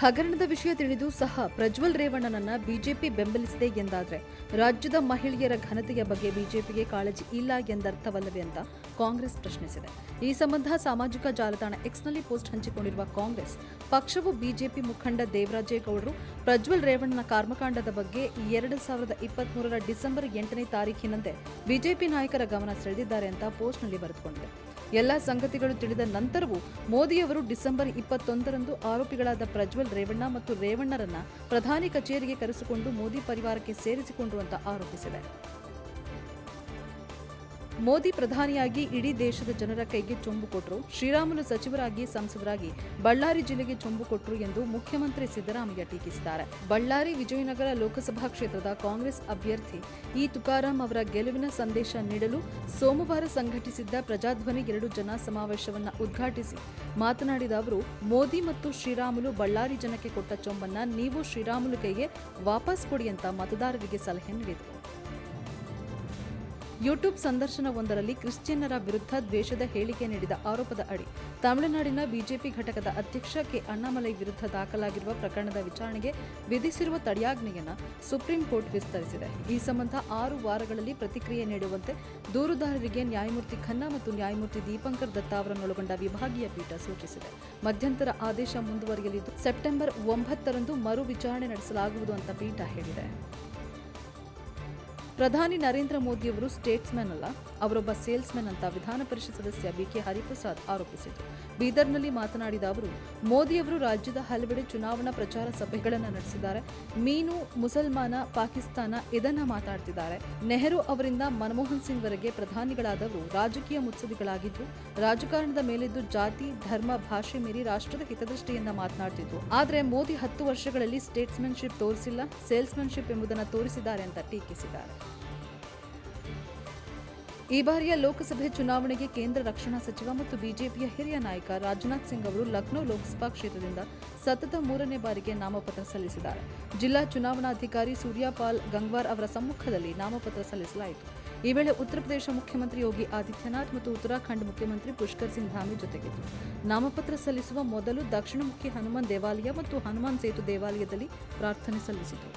ಹಗರಣದ ವಿಷಯ ತಿಳಿದು ಸಹ ಪ್ರಜ್ವಲ್ ರೇವಣ್ಣನನ್ನ ಬಿಜೆಪಿ ಬೆಂಬಲಿಸಿದೆ ಎಂದಾದರೆ ರಾಜ್ಯದ ಮಹಿಳೆಯರ ಘನತೆಯ ಬಗ್ಗೆ ಬಿಜೆಪಿಗೆ ಕಾಳಜಿ ಇಲ್ಲ ಎಂದರ್ಥವಲ್ಲವೇ ಅಂತ ಕಾಂಗ್ರೆಸ್ ಪ್ರಶ್ನಿಸಿದೆ. ಈ ಸಂಬಂಧ ಸಾಮಾಜಿಕ ಜಾಲತಾಣ ಎಕ್ಸ್ನಲ್ಲಿ ಪೋಸ್ಟ್ ಹಂಚಿಕೊಂಡಿರುವ ಕಾಂಗ್ರೆಸ್ ಪಕ್ಷವು ಬಿಜೆಪಿ ಮುಖಂಡ ದೇವರಾಜೇಗೌಡರು ಪ್ರಜ್ವಲ್ ರೇವಣ್ಣನ ಕರ್ಮಕಾಂಡದ ಬಗ್ಗೆ ಎರಡು ಸಾವಿರದ ಇಪ್ಪತ್ಮೂರರ ಡಿಸೆಂಬರ್ ಎಂಟನೇ ತಾರೀಖಿನಂದೇ ಬಿಜೆಪಿ ನಾಯಕರ ಗಮನ ಸೆಳೆದಿದ್ದಾರೆ ಅಂತ ಪೋಸ್ಟ್ನಲ್ಲಿ ಬರೆದುಕೊಂಡಿದೆ. ಎಲ್ಲ ಸಂಗತಿಗಳು ತಿಳಿದ ನಂತರವೂ ಮೋದಿಯವರು ಡಿಸೆಂಬರ್ ಇಪ್ಪತ್ತೊಂದರಂದು ಆರೋಪಿಗಳಾದ ಪ್ರಜ್ವಲ್ ರೇವಣ್ಣ ಮತ್ತು ರೇವಣ್ಣರನ್ನ ಪ್ರಧಾನಿ ಕಚೇರಿಗೆ ಕರೆಸಿಕೊಂಡು ಮೋದಿ ಪರಿವಾರಕ್ಕೆ ಸೇರಿಸಿಕೊಂಡು ಅಂತ ಆರೋಪಿಸಿದೆ ಮೋದಿ ಪ್ರಧಾನಿಯಾಗಿ ಇಡೀ ದೇಶದ ಜನರ ಕೈಗೆ ಚೊಂಬು ಕೊಟ್ಟರು ಶ್ರೀರಾಮುಲು ಸಚಿವರಾಗಿ, ಸಂಸದರಾಗಿ ಬಳ್ಳಾರಿ ಜಿಲ್ಲೆಗೆ ಚೊಂಬು ಕೊಟ್ಟರು ಎಂದು ಮುಖ್ಯಮಂತ್ರಿ ಸಿದ್ದರಾಮಯ್ಯ ಟೀಕಿಸಿದ್ದಾರೆ. ಬಳ್ಳಾರಿ ವಿಜಯನಗರ ಲೋಕಸಭಾ ಕ್ಷೇತ್ರದ ಕಾಂಗ್ರೆಸ್ ಅಭ್ಯರ್ಥಿ ಇ ತುಕಾರಾಂ ಅವರ ಗೆಲುವಿನ ಸಂದೇಶ ನೀಡಲು ಸೋಮವಾರ ಸಂಘಟಿಸಿದ್ದ ಪ್ರಜಾಧ್ವನಿ ಎರಡು ಜನ ಸಮಾವೇಶವನ್ನು ಉದ್ಘಾಟಿಸಿ ಮಾತನಾಡಿದ ಅವರು, ಮೋದಿ ಮತ್ತು ಶ್ರೀರಾಮುಲು ಬಳ್ಳಾರಿ ಜನಕ್ಕೆ ಕೊಟ್ಟ ಚೊಂಬನ್ನ ನೀವು ಶ್ರೀರಾಮುಲು ಕೈಗೆ ವಾಪಸ್ ಕೊಡಿ ಅಂತ ಮತದಾರರಿಗೆ ಸಲಹೆ ನೀಡಿದರು. ಯೂಟ್ಯೂಬ್ ಸಂದರ್ಶನವೊಂದರಲ್ಲಿ ಕ್ರಿಶ್ಚಿಯನ್ನರ ವಿರುದ್ಧ ದ್ವೇಷದ ಹೇಳಿಕೆ ನೀಡಿದ ಆರೋಪದ ಅಡಿ ತಮಿಳುನಾಡಿನ ಬಿಜೆಪಿ ಘಟಕದ ಅಧ್ಯಕ್ಷ ಕೆ ಅಣ್ಣಾಮಲೈ ವಿರುದ್ಧ ದಾಖಲಾಗಿರುವ ಪ್ರಕರಣದ ವಿಚಾರಣೆಗೆ ವಿಧಿಸಿರುವ ತಡೆಯಾಜ್ಞೆಯನ್ನು ಸುಪ್ರೀಂ ಕೋರ್ಟ್ ವಿಸ್ತರಿಸಿದೆ. ಈ ಸಂಬಂಧ ಆರು ವಾರಗಳಲ್ಲಿ ಪ್ರತಿಕ್ರಿಯೆ ನೀಡುವಂತೆ ದೂರುದಾರರಿಗೆ ನ್ಯಾಯಮೂರ್ತಿ ಖನ್ನಾ ಮತ್ತು ನ್ಯಾಯಮೂರ್ತಿ ದೀಪಂಕರ್ ದತ್ತಾ ಅವರನ್ನೊಳಗೊಂಡ ವಿಭಾಗೀಯ ಪೀಠ ಸೂಚಿಸಿದೆ. ಮಧ್ಯಂತರ ಆದೇಶ ಮುಂದುವರಿಯಲಿದ್ದು, ಸೆಪ್ಟೆಂಬರ್ ಒಂಬತ್ತರಂದು ಮರು ವಿಚಾರಣೆ ನಡೆಸಲಾಗುವುದು ಅಂತ ಪೀಠ ಹೇಳಿದೆ. ಪ್ರಧಾನಿ ನರೇಂದ್ರ ಮೋದಿಯವರು ಸ್ಟೇಟ್ಸ್ಮನ್ ಅಲ್ಲ. ಅವರೊಬ್ಬ ಸೇಲ್ಸ್ಮನ್ ಅಂತ ವಿಧಾನ ಪರಿಷತ್ ಸದಸ್ಯ ಬಿಕೆ ಹರಿಪ್ರಸಾದ್ ಆರೋಪಿಸಿದರು. ಬೀದರ್ನಲ್ಲಿ ಮಾತನಾಡಿದ ಅವರು ಮೋದಿಯವರು ರಾಜ್ಯದ ಹಲವೆಡೆ ಚುನಾವಣಾ ಪ್ರಚಾರ ಸಭೆಗಳನ್ನು ನಡೆಸಿದ್ದಾರೆ. ಮೀನು, ಮುಸಲ್ಮಾನ, ಪಾಕಿಸ್ತಾನ ಇದನ್ನ ಮಾತಾಡ್ತಿದ್ದಾರೆ. ನೆಹರು ಅವರಿಂದ ಮನಮೋಹನ್ ಸಿಂಗ್ ವರೆಗೆ ಪ್ರಧಾನಿಗಳಾದವರು ರಾಜಕೀಯ ಮುತ್ಸದಿಗಳಾಗಿದ್ದು ರಾಜಕಾರಣದ ಮೇಲಿದ್ದು ಜಾತಿ, ಧರ್ಮ, ಭಾಷೆ ಮೀರಿ ರಾಷ್ಟ್ರದ ಹಿತದೃಷ್ಟಿಯಿಂದ ಮಾತನಾಡ್ತಿದ್ದು ಆದರೆ ಮೋದಿ ಹತ್ತು ವರ್ಷಗಳಲ್ಲಿ ಸ್ಟೇಟ್ಸ್ಮನ್ಶಿಪ್ ತೋರಿಸಿಲ್ಲ ಸೇಲ್ಸ್ಮನ್ಶಿಪ್ ಎಂಬುದನ್ನು ತೋರಿಸಿದ್ದಾರೆ ಅಂತ ಟೀಕಿಸಿದ್ದಾರೆ. ಈ ಬಾರಿಯ ಲೋಕಸಭೆ ಚುನಾವಣೆಗೆ ಕೇಂದ್ರ ರಕ್ಷಣಾ ಸಚಿವ ಮತ್ತು ಬಿಜೆಪಿಯ ಹಿರಿಯ ನಾಯಕ ರಾಜನಾಥ್ ಸಿಂಗ್ ಅವರು ಲಕ್ನೋ ಲೋಕಸಭಾ ಕ್ಷೇತ್ರದಿಂದ ಸತತ ಮೂರನೇ ಬಾರಿಗೆ ನಾಮಪತ್ರ ಸಲ್ಲಿಸಿದ್ದಾರೆ. ಜಿಲ್ಲಾ ಚುನಾವಣಾಧಿಕಾರಿ ಸೂರ್ಯಪಾಲ್ ಗಂಗ್ವಾರ್ ಅವರ ಸಮ್ಮುಖದಲ್ಲಿ ನಾಮಪತ್ರ ಸಲ್ಲಿಸಲಾಯಿತು. ಈ ವೇಳೆ ಉತ್ತರ ಪ್ರದೇಶ ಮುಖ್ಯಮಂತ್ರಿ ಯೋಗಿ ಆದಿತ್ಯನಾಥ್ ಮತ್ತು ಉತ್ತರಾಖಂಡ್ ಮುಖ್ಯಮಂತ್ರಿ ಪುಷ್ಕರ್ ಸಿಂಗ್ ಧಾಮಿ ಜೊತೆಗಿದ್ದರು ನಾಮಪತ್ರ ಸಲ್ಲಿಸುವ ಮೊದಲು ದಕ್ಷಿಣಮುಖಿ ಹನುಮಾನ್ ದೇವಾಲಯ ಮತ್ತು ಹನುಮಾನ್ ಸೇತು ದೇವಾಲಯದಲ್ಲಿ ಪ್ರಾರ್ಥನೆ ಸಲ್ಲಿಸಿದರು